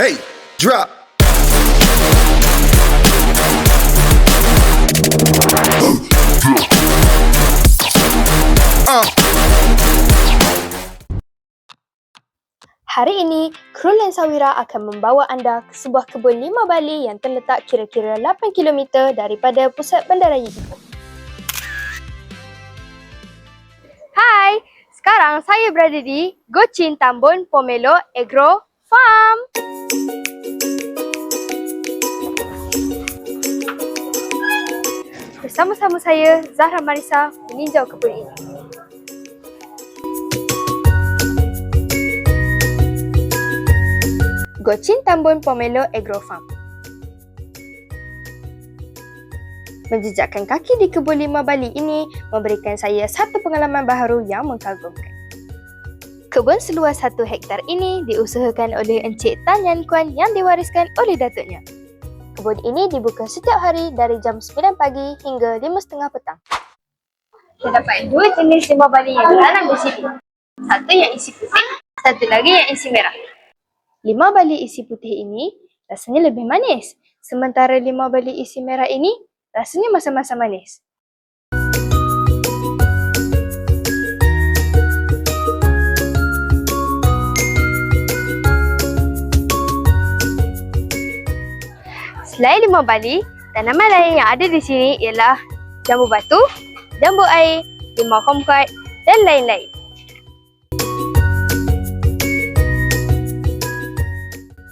Hey, drop. Hari ini, kru Lensawira akan membawa anda ke sebuah kebun lima Bali yang terletak kira-kira 8 km daripada pusat bandaraya Ipoh. Hai, sekarang saya berada di Gocin Tambun Pomelo Agro Farm. Bersama-sama saya, Zahra Marisa, meninjau kebun ini. Gocin Tambun Pomelo Agro Farm. Menjejakkan kaki di kebun lima Bali ini memberikan saya satu pengalaman baharu yang mengagumkan. Kebun seluas satu hektar ini diusahakan oleh Encik Tan Yan Kuan yang diwariskan oleh datuknya. Kebun ini dibuka setiap hari dari jam 9 pagi hingga 5.30 petang. Kita dapat dua jenis lima Bali yang ditanam di sini. Satu yang isi putih, satu lagi yang isi merah. Lima bali isi putih ini rasanya lebih manis. Sementara lima bali isi merah ini rasanya masa-masa manis. Selain lima bali, tanaman lain yang ada di sini ialah jambu batu, jambu air, limau kumquat dan lain-lain.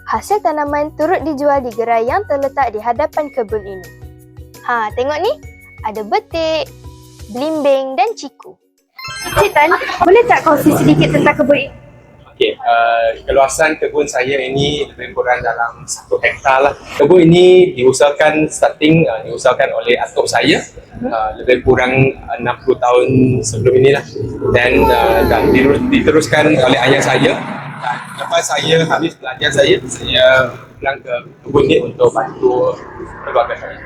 Hasil tanaman turut dijual di gerai yang terletak di hadapan kebun ini. Ha, tengok ni. Ada betik, belimbing dan ciku. Cik Tan, boleh tak kongsi sedikit tentang kebun ini? Okey, uh, keluasan kebun saya ini lebih kurang dalam satu hektar lah. Kebun ini diusahakan starting, uh, diusahakan oleh atuk saya uh, lebih kurang 60 tahun sebelum ini lah. Dan, uh, dan diterus- diteruskan oleh ayah saya. Dan lepas saya habis belajar saya, saya pulang ke kebun ini untuk bantu keluarga saya.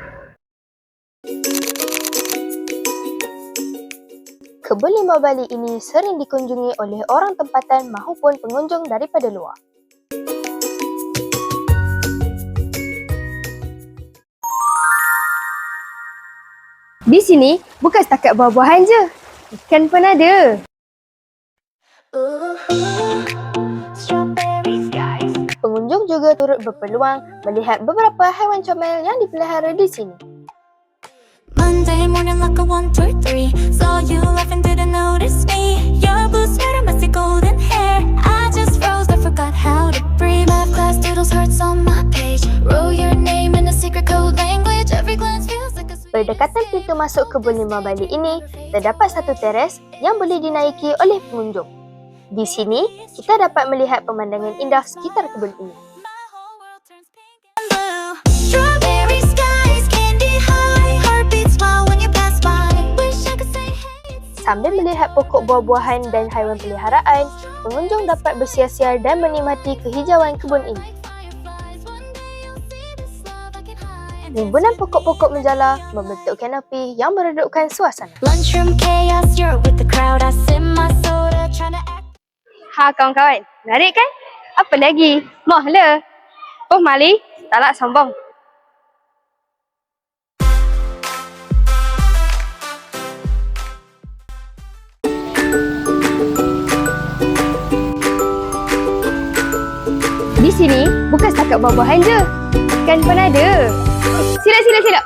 Kebun lima Bali ini sering dikunjungi oleh orang tempatan maupun pengunjung daripada luar. Di sini bukan setakat buah-buahan je. Ikan pun ada. Pengunjung juga turut berpeluang melihat beberapa haiwan comel yang dipelihara di sini. Monday morning like a one, two, three. Berdekatan pintu masuk kebun lima Bali ini, terdapat satu teres yang boleh dinaiki oleh pengunjung. Di sini, kita dapat melihat pemandangan indah sekitar kebun ini. Sambil melihat pokok buah-buahan dan haiwan peliharaan, pengunjung dapat bersiar-siar dan menikmati kehijauan kebun ini. Rimbunan pokok-pokok menjala membentuk kanopi yang meredupkan suasana. Lunchroom chaos, you're with the crowd. I sip my soda, trying to act. Ha kawan-kawan, menarik kan? Apa lagi? Moh le. Oh Mali, tak nak sombong. Di sini bukan setakat buah-buahan je. Ikan pun ada. Sila sila sila.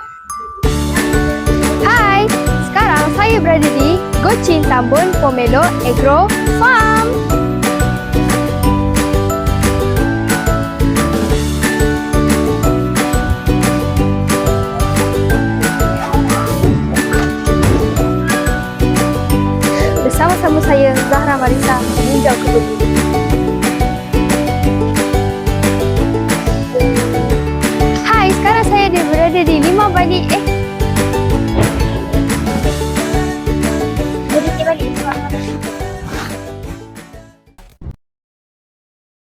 Hai, sekarang saya berada di Gocin Tambun Pomelo Agro Farm. Bersama-sama saya Zahra Marisa meninjau kebun ini. berada di 5 Bani